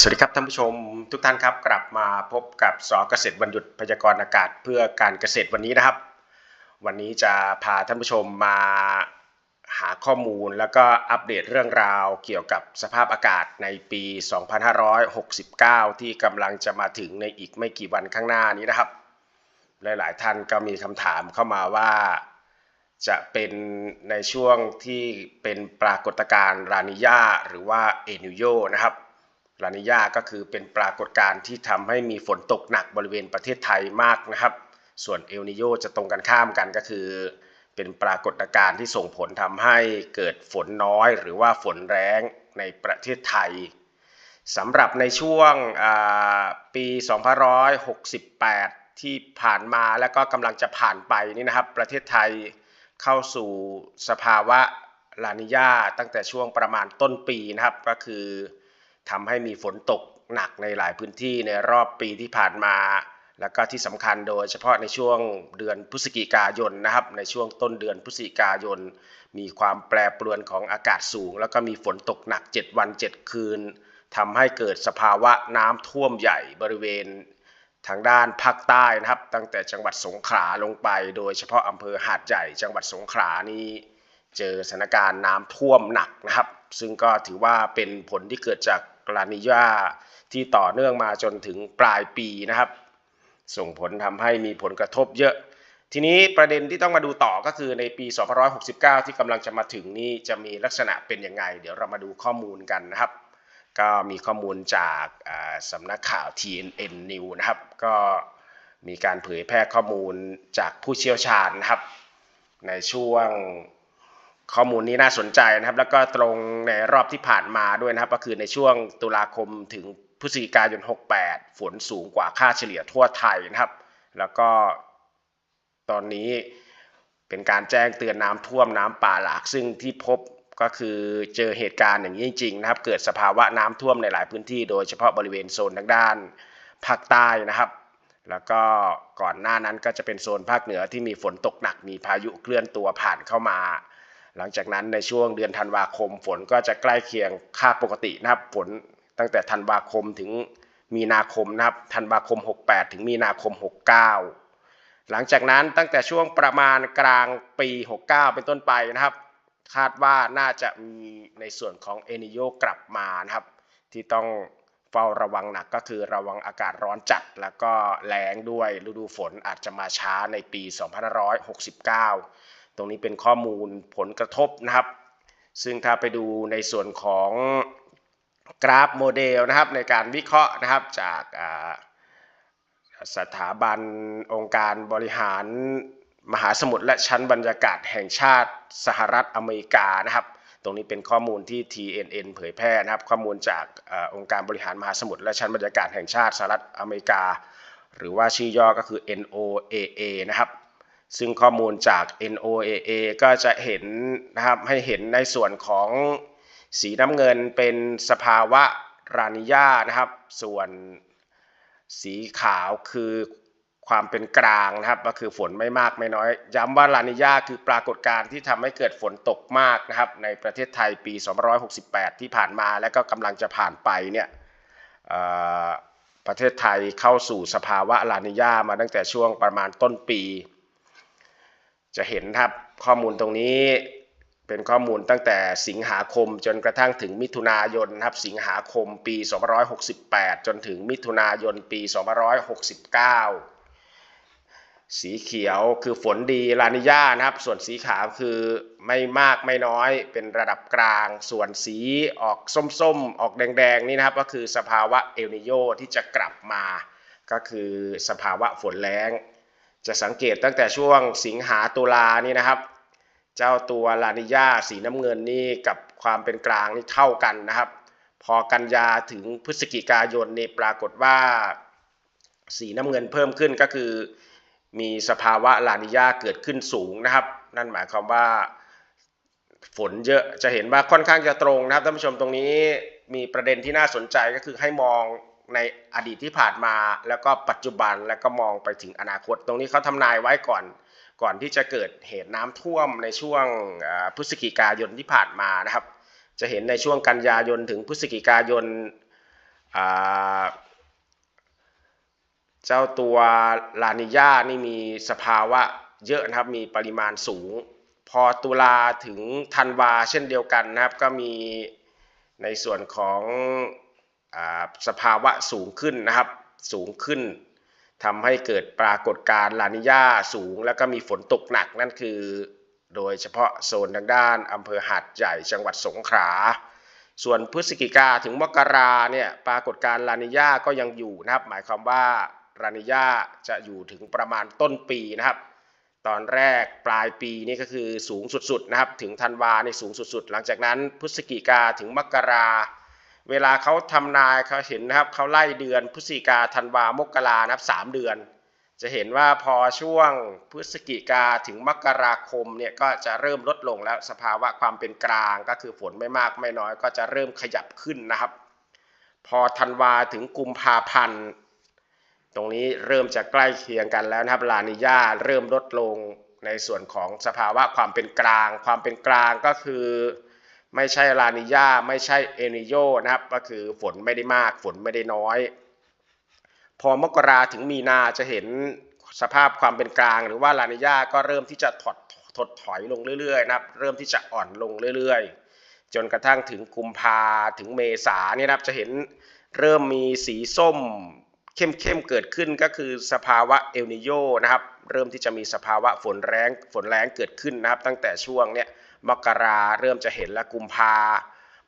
สวัสดีครับท่านผู้ชมทุกท่านครับกลับมาพบกับสอเกษตรวันหยุดพยากรณ์อากาศเพื่อการเกษตรวันนี้นะครับ วันนี้จะพาท่านผู้ชมมาหาข้อมูลแล้วก็อัปเดตเรื่องราวเกี่ยวกับสภาพอากาศในปี 2569 ที่กำลังจะมาถึงในอีกไม่กี่วันข้างหน้านี้นะครับ หลาย ๆ ท่านก็มีคำถามเข้ามาว่าจะเป็นในช่วงที่เป็นปรากฏการณ์รานิยาหรือว่าเอนิโยนะครับ ลานิยาก็คือเป็นปรากฏการณ์ที่ทำให้มีฝนตกหนักบริเวณประเทศไทยมากนะครับ ส่วนเอลนิโยจะตรงกันข้ามกันก็คือ เป็นปรากฏการณ์ที่ส่งผลทำให้เกิดฝนน้อย หรือว่าฝนแรงในประเทศไทยสำหรับในช่วงปี 2568 ที่ผ่านมาแล้วก็กำลังจะผ่านไปนี่นะครับ ประเทศไทยเข้าสู่สภาวะลานิยาตั้งแต่ช่วงประมาณต้นปีนะครับก็คือ ทำให้มีฝนตกหนักในหลายพื้นที่ในรอบปีที่ผ่านมา แล้วก็ที่สำคัญโดยเฉพาะในช่วงเดือนพฤศจิกายนนะครับ ในช่วงต้นเดือนพฤศจิกายน มีความแปรปรวนของอากาศสูง แล้วก็มีฝนตกหนัก 7 วัน 7 คืนทำให้เกิดสภาวะน้ำท่วมใหญ่บริเวณทางด้านภาคใต้นะครับ ตั้งแต่จังหวัดสงขลาลงไป โดยเฉพาะอำเภอหาดใหญ่ จังหวัดสงขลานี่เจอสถานการณ์น้ำท่วมหนักนะครับ ซึ่งก็ถือว่าเป็นผลที่เกิดจากก ลานิยาที่ต่อเนื่องมาจนถึงปลายปีนะครับ ส่งผลทำให้มีผลกระทบเยอะ ทีนี้ประเด็นที่ต้องมาดูต่อก็คือในปี 2569 ที่กำลังจะมาถึงนี้จะมีลักษณะเป็นยังไง เดี๋ยวเรามาดูข้อมูลกันนะครับ ก็มีข้อมูลจากสำนักข่าว TNN News นะครับ ก็มีการเผยแพร่ข้อมูลจากผู้เชี่ยวชาญนะครับ ในช่วง ข้อมูลนี้น่าสนใจนะครับ แล้วก็ตรงในรอบที่ผ่านมาด้วยนะครับ ก็คือในช่วงตุลาคมถึงพฤศจิกายน 68 ฝนสูงกว่าค่าเฉลี่ยทั่วไทยนะครับ แล้วก็ตอนนี้เป็นการแจ้งเตือนน้ำท่วมน้ำป่าหลาก ซึ่งที่พบก็คือเจอเหตุการณ์อย่างนี้จริงๆนะครับ เกิดสภาวะน้ำท่วมในหลายพื้นที่ โดยเฉพาะบริเวณโซนทางด้านภาคใต้นะครับ แล้วก็ก่อนหน้านั้นก็จะเป็นโซนภาคเหนือที่มีฝนตกหนักมีพายุเคลื่อนตัวผ่านเข้ามา หลังจากนั้นในช่วงเดือนธันวาคมฝนก็จะใกล้เคียงค่าปกตินะครับฝนตั้งแต่ธันวาคมถึงมีนาคมนะครับธันวาคม 68 ถึงมีนาคม 69 หลังจากนั้นตั้งแต่ช่วงประมาณกลางปี 69 เป็นต้นไปนะครับ คาดว่าน่าจะมีในส่วนของเอนิโยกลับมานะครับที่ต้องเฝ้าระวังหนักก็คือระวังอากาศร้อนจัด แล้วก็แรงด้วยฤดูฝนอาจจะมาช้าในปี 2569 ตรงนี้เป็นข้อมูลผลกระทบนะครับ ซึ่งถ้าไปดูในส่วนของกราฟโมเดลนะครับในการวิเคราะห์นะครับจากสถาบันองค์การบริหารมหาสมุทรและชั้นบรรยากาศแห่งชาติสหรัฐอเมริกานะครับ ตรงนี้เป็นข้อมูลที่ TNN เผยแพร่นะครับ ข้อมูลจากอองค์การบริหารมหาสมุทรและชั้นบรรยากาศแห่งชาติสหรัฐอเมริกา หรือว่าชื่อย่อก็คือ NOAA นะครับ ซึ่งข้อมูลจาก NOAA ก็จะเห็นนะครับให้เห็นในส่วนของสีน้ำเงินเป็นสภาวะรานิยานะครับ ส่วนสีขาวคือความเป็นกลางนะครับ ก็คือฝนไม่มากไม่น้อย ย้ำว่าลานิยาคือปรากฏการณ์ที่ทำให้เกิดฝนตกมากนะครับ ในประเทศไทยปี 2568 ที่ผ่านมาและก็กำลังจะผ่านไปเนี่ยประเทศไทยเข้าสู่สภาวะลานิยามาตั้งแต่ช่วงประมาณต้นปี จะเห็นครับข้อมูลตรงนี้เป็นข้อมูลตั้งแต่สิงหาคมจนกระทั่งถึงมิถุนายนครับสิงหาคมปี 2568 จนถึงมิถุนายนปี 2569 สีเขียวคือฝนดีลานิยานะครับ ส่วนสีขาวคือไม่มากไม่น้อยเป็นระดับกลาง ส่วนสีออกส้มๆ ออกแดงๆนี่นะครับก็คือสภาวะเอลนิโยที่จะกลับมา ก็คือสภาวะฝนแรง จะสังเกตตั้งแต่ช่วงสิงหาตุลานี่นะครับ เจ้าตัวลานิยาสีน้ำเงินนี่กับความเป็นกลางนี่เท่ากันนะครับ พอกันยาถึงพฤศจิกายนนี่ปรากฏว่า สีน้ำเงินเพิ่มขึ้นก็คือ มีสภาวะลานิยาเกิดขึ้นสูงนะครับ นั่นหมายความว่าฝนเยอะจะเห็นว่าค่อนข้างจะตรงนะครับท่านผู้ชมตรงนี้มีประเด็นที่น่าสนใจก็คือให้มอง ในอดีตที่ผ่านมา แล้วก็ปัจจุบันแล้วก็มองไปถึงอนาคต ตรงนี้เขาทำนายไว้ก่อนก่อนที่จะเกิดเหตุน้ำท่วมในช่วงพฤศจิกายนที่ผ่านมานะครับ จะเห็นในช่วงกันยายนถึงพฤศจิกายนเจ้าตัวลานิญานี่มีสภาวะเยอะนะครับ มีปริมาณสูง พอตุลาถึงธันวาเช่นเดียวกันนะครับ ก็มีในส่วนของ สภาวะสูงขึ้นนะครับ สูงขึ้นทำให้เกิดปรากฏการณ์ลานิญาสูง แล้วก็มีฝนตกหนักนั่นคือ โดยเฉพาะโซนทางด้านอำเภอหาดใหญ่จังหวัดสงขลาส่วนพฤศจิกาถึงมกราเนี่ยปรากฏการณ์ลานิญาก็ยังอยู่นะครับ หมายความว่าลานิญาจะอยู่ถึงประมาณต้นปีนะครับ ตอนแรกปลายปีนี่ก็คือสูงสุดๆนะครับ ถึงธันวาในสูงสุดๆ หลังจากนั้นพฤศจิกาถึงมกรา เวลาเขาทำนายเขาเห็นนะครับเขาไล่เดือนพฤศจิกาธันวามกรานะครับสามเดือน จะเห็นว่าพอช่วงพฤศจิกาถึงมกราคมเนี่ยก็จะเริ่มลดลงแล้วสภาวะความเป็นกลางก็คือฝนไม่มากไม่น้อย ก็จะเริ่มขยับขึ้นนะครับ พอธันวาถึงกุมภาพันธ์ตรงนี้เริ่มจะใกล้เคียงกันแล้วนะครับลานิญาเริ่มลดลงในส่วนของสภาวะความเป็นกลาง ความเป็นกลางก็คือ ไม่ใช่ลานิญาไม่ใช่เอนิโยนะครับก็คือฝนไม่ได้มากฝนไม่ได้น้อย พอมกราถึงมีนาจะเห็นสภาพความเป็นกลาง หรือว่าลานิญาก็เริ่มที่จะถอดถดถอยลงเรื่อยๆนะครับ เริ่มที่จะอ่อนลงเรื่อยๆ จนกระทั่งถึงกุมภาถึงเมษาเนี่ยนะครับจะเห็นเริ่มมีสีส้มเข้มๆเกิดขึ้นก็คือสภาวะเอลนิโยนะครับ เริ่มที่จะมีสภาวะฝนแรงฝนแรงเกิดขึ้นนะครับ ตั้งแต่ช่วงเนี้ย มกราเริ่มจะเห็นและกุมภา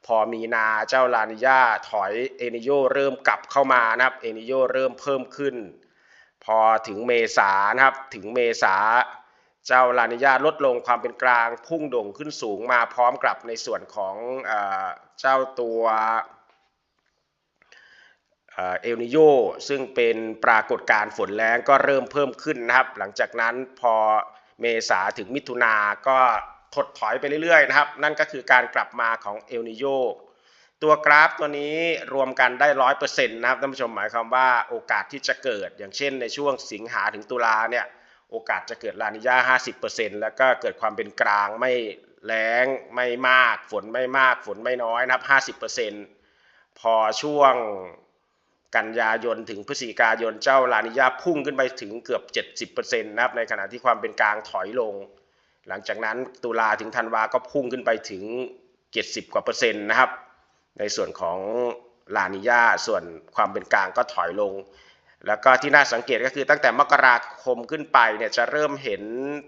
พอมีนาเจ้าลานิญาถอยเอนิโยเริ่มกลับเข้ามานะครับเอนิโยเริ่มเพิ่มขึ้น พอถึงเมษานะครับถึงเมษาเจ้าลานิญาลดลงความเป็นกลางพุ่งโด่งขึ้นสูงมาพร้อมกับในส่วนของเอเจ้าตัวเอลนิโยซึ่งเป็นปรากฏการณ์ฝนแรงก็เริ่มเพิ่มขึ้นนะครับ หลังจากนั้นพอเมษาถึงมิถุนาก็ ถดถอยไปเรื่อยๆนะครับ นั่นก็คือการกลับมาของเอลนิโยตัวกราฟตัวนี้รวมกันได้ร้อยเปอร์เซ็นต์นะครับท่านผู้ชมหมายความว่าโอกาสที่จะเกิดอย่างเช่นในช่วงสิงหาถึงตุลาเนี่ยโอกาสจะเกิดลานิญา50%แล้วก็เกิดความเป็นกลางไม่แรงไม่มากฝนไม่มากฝนไม่น้อยนะครับ50%พอช่วงกันยายนถึงพฤศจิกายนเจ้าลานิญาพุ่งขึ้นไปถึงเกือบ 70%นะครับในขณะที่ความเป็นกลางถอยลง หลังจากนั้นตุลาถึงธันวาก็พุ่งขึ้นไปถึง 70 กว่าเปอร์เซ็นต์นะครับ ในส่วนของลานิญาส่วนความเป็นกลางก็ถอยลง แล้วก็ที่น่าสังเกตก็คือตั้งแต่มกราคมขึ้นไปเนี่ยจะเริ่มเห็น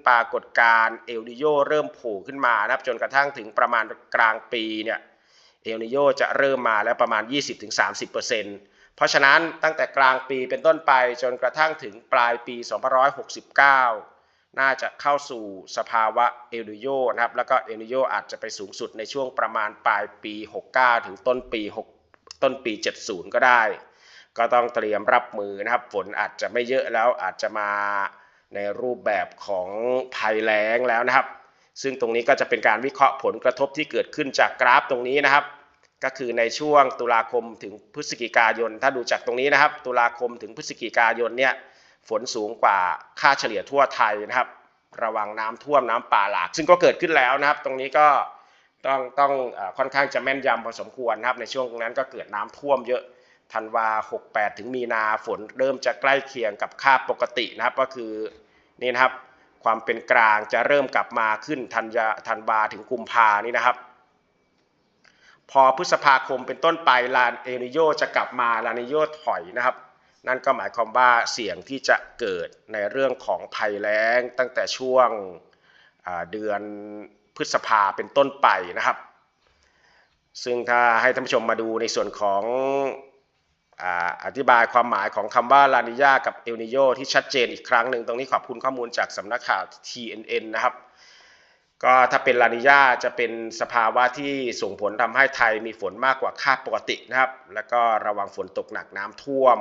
ปรากฏการณ์เอลนิโยเริ่มผล่ขึ้นมานะครับ จนกระทั่งถึงประมาณกลางปีเนี่ยเอลนิโยจะเริ่มมาแล้วประมาณ 20-30%เเพราะฉะนั้นตั้งแต่กลางปีเป็นต้นไปจนกระทั่งถึงปลายปี 2569 น่าจะเข้าสู่สภาวะเอลนิโยนะครับแล้วก็เอลนิโยอาจจะไปสูงสุดในช่วงประมาณปลายปี 69 ถึงต้นปี 6 ต้นปี 70 ก็ได้ ก็ต้องเตรียมรับมือนะครับฝนอาจจะไม่เยอะแล้วอาจจะมาในรูปแบบของภัยแล้งแล้วนะครับ ซึ่งตรงนี้ก็จะเป็นการวิเคราะห์ผลกระทบที่เกิดขึ้นจากกราฟตรงนี้นะครับ ก็คือในช่วงตุลาคมถึงพฤศจิกายน ถ้าดูจากตรงนี้นะครับ ตุลาคมถึงพฤศจิกายนเนี่ย ฝนสูงกว่าค่าเฉลี่ยทั่วไทยนะครับ ระวังน้ำท่วมน้ำป่าหลาก ซึ่งก็เกิดขึ้นแล้วนะครับ ตรงนี้ก็ต้องต้องค่อนข้างจะแม่นยำพอสมควรนะครับ ในช่วงนั้นก็เกิดน้ำท่วมเยอะธันวา 68 ถึงมีนาฝนเริ่มจะใกล้เคียงกับค่าปกตินะครับ ก็คือนี่นะครับความเป็นกลางจะเริ่มกลับมาขึ้นธันยาธันวาถึงกุมภานี่นะครับ พอพฤษภาคมเป็นต้นไปลานเอนิโยจะกลับมาลานิโยถอยนะครับ นั่นก็หมายความว่าเสี่ยงที่จะเกิดในเรื่องของภัยแล้งตั้งแต่ช่วงเดือนพฤษภาเป็นต้นไปนะครับ ซึ่งถ้าให้ท่านผู้ชมมาดูในส่วนของอธิบายความหมายของคำว่าลานิยากับเอลนิโยที่ชัดเจนอีกครั้งหนึ่งตรงนี้ขอบคุณข้อมูลจากสำนักข่าว TNN นะครับ ก็ถ้าเป็นลานิญาจะเป็นสภาวะที่ส่งผลทำให้ไทยมีฝนมากกว่าค่าปกตินะครับ แล้วก็ระวังฝนตกหนักน้ำท่วม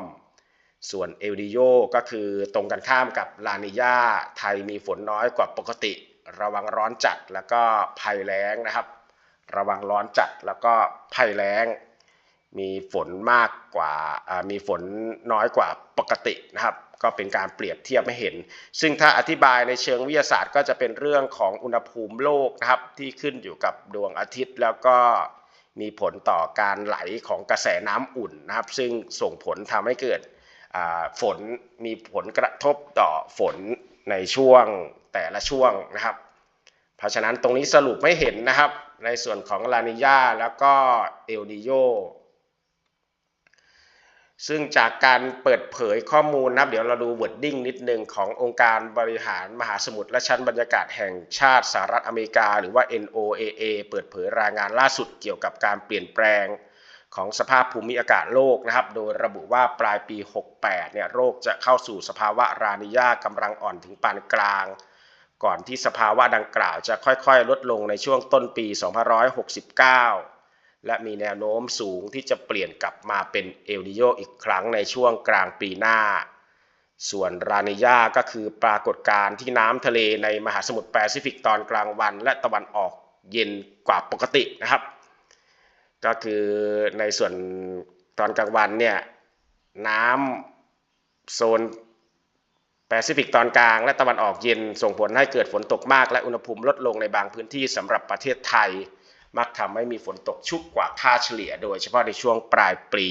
ส่วนเอลดิโยก็คือตรงกันข้ามกับลานิญาไทยมีฝนน้อยกว่าปกติ ระวังร้อนจัดแล้วก็ภัยแล้งนะครับ ระวังร้อนจัดแล้วก็ภัยแล้ง มีฝนมากกว่ามีฝนน้อยกว่าปกตินะครับ ก็เป็นการเปรียบเทียบให้เห็น ซึ่งถ้าอธิบายในเชิงวิทยาศาสตร์ ก็จะเป็นเรื่องของอุณหภูมิโลกนะครับ ที่ขึ้นอยู่กับดวงอาทิตย์แล้วก็มีผลต่อการไหลของกระแสน้ำอุ่นนะครับ ซึ่งส่งผลทำให้เกิด ฝนมีผลกระทบต่อฝนในช่วงแต่ละช่วงนะครับ เพราะฉะนั้นตรงนี้สรุปไม่เห็นนะครับ ในส่วนของลานิญาแล้วก็เอลนิโยซึ่งจากการเปิดเผยข้อมูลนะครับ เดี๋ยวเราดูวอร์ดดิ้งนิดนึงขององค์การบริหารมหาสมุทรและชั้นบรรยากาศแห่งชาติสหรัฐอเมริกา หรือว่า NOAA เปิดเผยรายงานล่าสุดเกี่ยวกับการเปลี่ยนแปลง ของสภาพภูมิอากาศโลกนะครับ โดยระบุว่าปลายปี 68 เนี่ยโรคจะเข้าสู่สภาวะรานิยากำลังอ่อนถึงปานกลาง ก่อนที่สภาวะดังกล่าวจะค่อยๆ ลดลงในช่วงต้นปี 2569 และมีแนวโน้มสูงที่จะเปลี่ยนกลับมาเป็นเอลนิโยอีกครั้งในช่วงกลางปีหน้า ส่วนรานิยาก็คือปรากฏการณ์ที่น้ำทะเลในมหาสมุทรแปซิฟิกตอนกลางวัน และตะวันออกเย็นกว่าปกตินะครับ ก็คือในส่วนตอนกลางวันเนี่ยน้ำโซนแปซิฟิกตอนกลางและตะวันออกเย็นส่งผลให้เกิดฝนตกมาก และอุณหภูมิลดลงในบางพื้นที่สำหรับประเทศไทย มักทำให้มีฝนตกชุกกว่าค่าเฉลี่ย โดยเฉพาะในช่วงปลายปี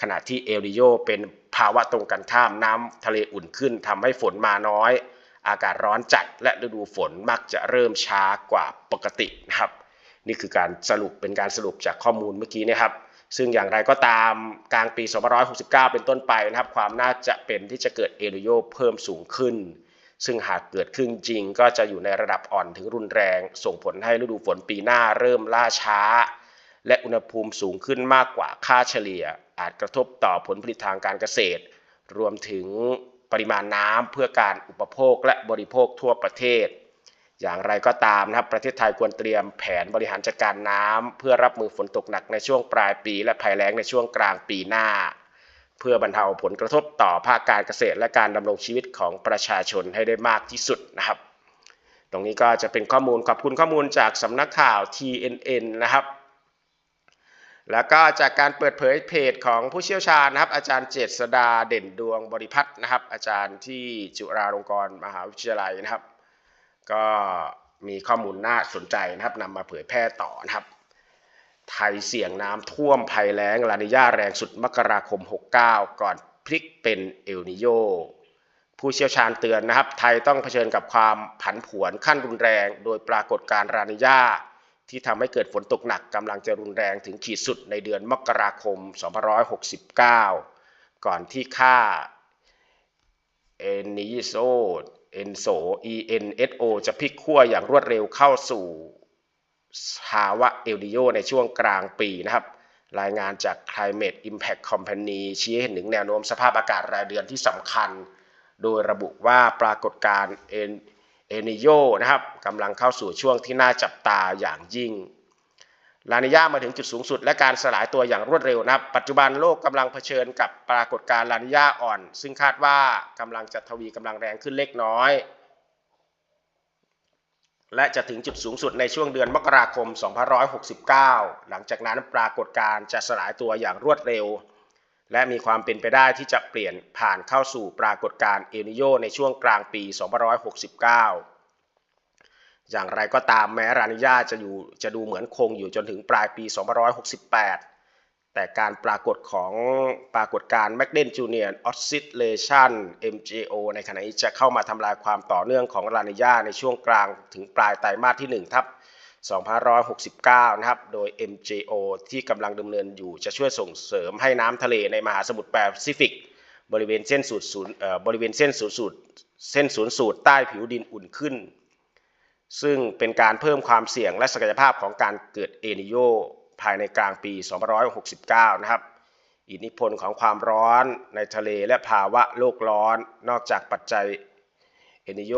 ขณะที่เอลนิโยเป็นภาวะตรงกันข้ามน้ำทะเลอุ่นขึ้นทำให้ฝนมาน้อย อากาศร้อนจัดและฤดูฝนมักจะเริ่มช้ากว่าปกตินะครับ นี่คือการสรุปเป็นการสรุปจากข้อมูลเมื่อกี้นะครับ ซึ่งอย่างไรก็ตามกลางปี 2569 เป็นต้นไปนะครับ ความน่าจะเป็นที่จะเกิดเอลิโยเพิ่มสูงขึ้น ซึ่งหากเกิดขึ้นจริงก็จะอยู่ในระดับอ่อนถึงรุนแรง ส่งผลให้ฤดูฝนปีหน้าเริ่มล่าช้า และอุณหภูมิสูงขึ้นมากกว่าค่าเฉลี่ย อาจกระทบต่อผลผลิตทางการเกษตร รวมถึงปริมาณน้ำเพื่อการอุปโภคและบริโภคทั่วประเทศ อย่างไรก็ตามนะครับประเทศไทยควรเตรียมแผนบริหารจัดการน้ำเพื่อรับมือฝนตกหนักในช่วงปลายปี และภัยแล้งในช่วงกลางปีหน้า เพื่อบรรเทาผลกระทบต่อภาคการเกษตรและการดำรงชีวิตของประชาชนให้ได้มากที่สุดนะครับ ตรงนี้ก็จะเป็นข้อมูลขอบคุณข้อมูลจากสำนักข่าว TNN นะครับ แล้วก็จากการเปิดเผยเพจของผู้เชี่ยวชาญนะครับ อาจารย์เจษดาเด่นดวงบริพัตรนะครับ อาจารย์ที่จุฬาลงกรณ์มหาวิทยาลัยนะครับ ก็มีข้อมูลน่าสนใจนะครับนำมาเผยแพร่ต่อนะครับ ไทยเสี่ยงน้ำท่วมภัยแล้งลานิยาแรงสุดมกราคม 69 ก่อนพลิกเป็นเอลนิโยผู้เชี่ยวชาญเตือนนะครับ ไทยต้องเผชิญกับความผันผวนขั้นรุนแรง โดยปรากฏการลานิยาที่ทำให้เกิดฝนตกหนักกำลังจะรุนแรงถึงขีดสุดในเดือนมกราคม 2569 ก่อนที่ค่าเอนิโซ เอนโซ ENSO จะพลิกขั้วอย่างรวดเร็วเข้าสู่ภาวะเอลดิโยในช่วงกลางปีนะครับ รายงานจาก Climate Impact Company ชี้ให้เห็นถึงแนวโน้มสภาพอากาศรายเดือนที่สำคัญ โดยระบุว่าปรากฏการณ์เอนิโยนะครับกำลังเข้าสู่ช่วงที่น่าจับตาอย่างยิ่ง ลานิยามาถึงจุดสูงสุด และการสลายตัวอย่างรวดเร็วนะครับ ปัจจุบันโลกกำลังเผชิญกับปรากฏการณ์ลานิยาอ่อน ซึ่งคาดว่ากำลังจะทวีกำลังแรงขึ้นเล็กน้อย และจะถึงจุดสูงสุดในช่วงเดือนมกราคม 2569 หลังจากนั้นปรากฏการ์จะสลายตัวอย่างรวดเร็ว และมีความเป็นไปได้ที่จะเปลี่ยนผ่านเข้าสู่ปรากฏการ์เอลนิโยในช่วงกลางปี 2569 อย่างไรก็ตามแม้รานิยาจะอยู่จะดูเหมือนคงอยู่จนถึงปลายปี 2568 แต่การปรากฏของปรากฏการแมกเดนจูเนียร์ออสซิเลชัน MJO ในขณะนี้จะเข้ามาทำลายความต่อเนื่องของลานิยาในช่วงกลางถึงปลายไตรมาสที่1ทับ2569 นะครับ โดย MJO ที่กำลังดำเนินอยู่จะช่วยส่งเสริมให้น้ำทะเลในมหาสมุทรแปซิฟิก บริเวณเส้นสูตรศูนย์บริเวณเส้นศูนย์สูตรเส้นศูนย์สูตรใต้ผิวดินอุ่นขึ้น ซึ่งเป็นการเพิ่มความเสี่ยงและศักยภาพของการเกิดเอนิโยภายในกลางปี 2569 นะครับ อิทธิพลของความร้อนในทะเลและภาวะโลกร้อน นอกจากปัจจัยเอนิโย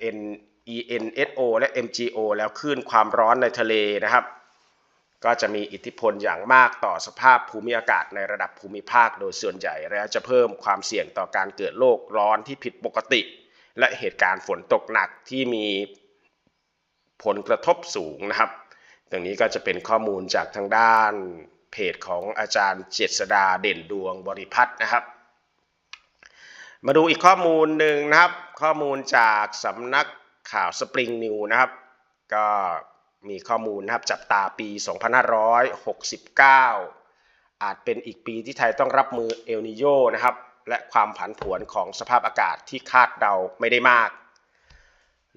เอ็น ENSO และ MGO แล้วคลื่นความร้อนในทะเลนะครับ ก็จะมีอิทธิพลอย่างมากต่อสภาพภูมิอากาศในระดับภูมิภาคโดยส่วนใหญ่และจะเพิ่มความเสี่ยงต่อการเกิดโลกร้อนที่ผิดปกติ และเหตุการณ์ฝนตกหนักที่มี ผลกระทบสูงนะครับตรงนี้ก็จะเป็นข้อมูลจากทางด้านเพจของอาจารย์เจษดาเด่นดวงบริพัตรนะครับ มาดูอีกข้อมูลหนึ่งนะครับ ข้อมูลจากสำนักข่าวสปริงนิวนะครับ ก็มีข้อมูลนะครับจับตาปี 2569 อาจเป็นอีกปีที่ไทยต้องรับมือเอลนิโยนะครับ และความผันผวนของสภาพอากาศที่คาดเดาไม่ได้มาก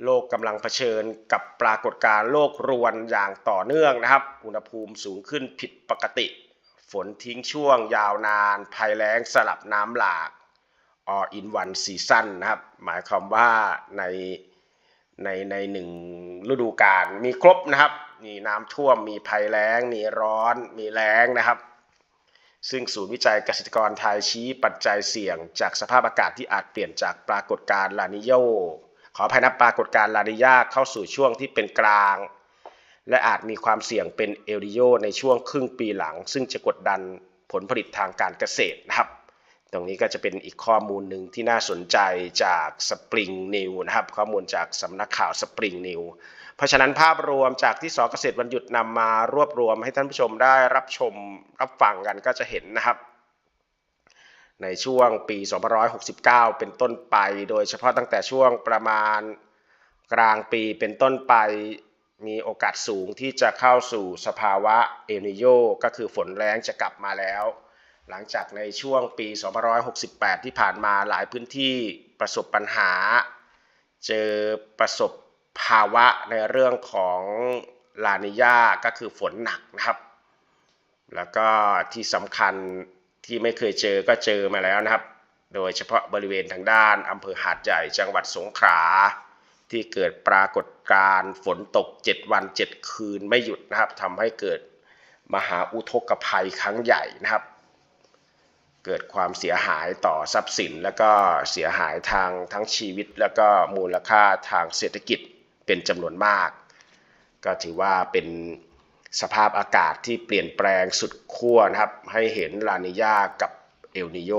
โลกกำลังเผชิญกับปรากฏการณ์โลกรวนอย่างต่อเนื่องนะครับ อุณหภูมิสูงขึ้นผิดปกติ ฝนทิ้งช่วงยาวนาน ภัยแล้งสลับน้ำหลาก all in one season นะครับ หมายความว่าในในในหนึ่งฤดูกาลมีครบนะครับ มีน้ำท่วม มีภัยแล้ง มีร้อน มีแล้งนะครับ ซึ่งศูนย์วิจัยเกษตรกรไทยชี้ปัจจัยเสี่ยงจากสภาพอากาศที่อาจเปลี่ยนจากปรากฏการณ์ลานิโย ขออภัยนะปรากฏการลานิญาเข้าสู่ช่วงที่เป็นกลาง และอาจมีความเสี่ยงเป็นเอลนิโยในช่วงครึ่งปีหลัง ซึ่งจะกดดันผลผลิตทางการเกษตรนะครับ ตรงนี้ก็จะเป็นอีกข้อมูลหนึ่งที่น่าสนใจจาก Spring New นะครับ ข้อมูลจากสำนักข่าว Spring New เพราะฉะนั้นภาพรวมจากที่สอเกษตรวันหยุดนำมารวบรวมให้ท่านผู้ชมได้รับชมรับฟังกันก็จะเห็นนะครับ ในช่วงปี 2569 เป็นต้นไป โดยเฉพาะตั้งแต่ช่วงประมาณกลางปีเป็นต้นไปมีโอกาสสูงที่จะเข้าสู่สภาวะเอลนิโยก็คือฝนแรงจะกลับมาแล้ว หลังจากในช่วงปี 2568 ที่ผ่านมาหลายพื้นที่ประสบปัญหา เจอประสบภาวะในเรื่องของลานิยาก็คือฝนหนักนะครับ แล้วก็ที่สำคัญ ที่ไม่เคยเจอก็เจอมาแล้วนะครับ โดยเฉพาะบริเวณทางด้านอำเภอหาดใหญ่จังหวัดสงขลาที่เกิดปรากฏการณ์ฝนตก 7 วัน 7 คืนไม่หยุดนะครับทำให้เกิดมหาอุทกภัยครั้งใหญ่นะครับ เกิดความเสียหายต่อทรัพย์สิน แล้วก็เสียหายทางทั้งชีวิต แล้วก็มูลค่าทางเศรษฐกิจเป็นจำนวนมาก ก็ถือว่าเป็น สภาพอากาศที่เปลี่ยนแปลงสุดขั้วนะครับ ให้เห็นลานิยากับเอลนิโย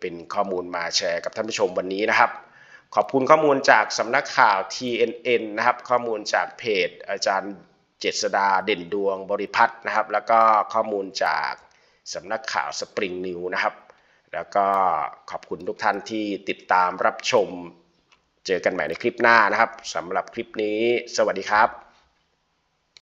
เป็นข้อมูลมาแชร์กับท่านผู้ชมวันนี้นะครับ ขอบคุณข้อมูลจากสำนักข่าว TNN นะครับ ข้อมูลจากเพจ อาจารย์เจษดาเด่นดวงบริพัตรนะครับ แล้วก็ข้อมูลจากสำนักข่าวสปริงนิวนะครับ แล้วก็ขอบคุณทุกท่านที่ติดตามรับชม เจอกันใหม่ในคลิปหน้านะครับสำหรับคลิปนี้ สวัสดีครับ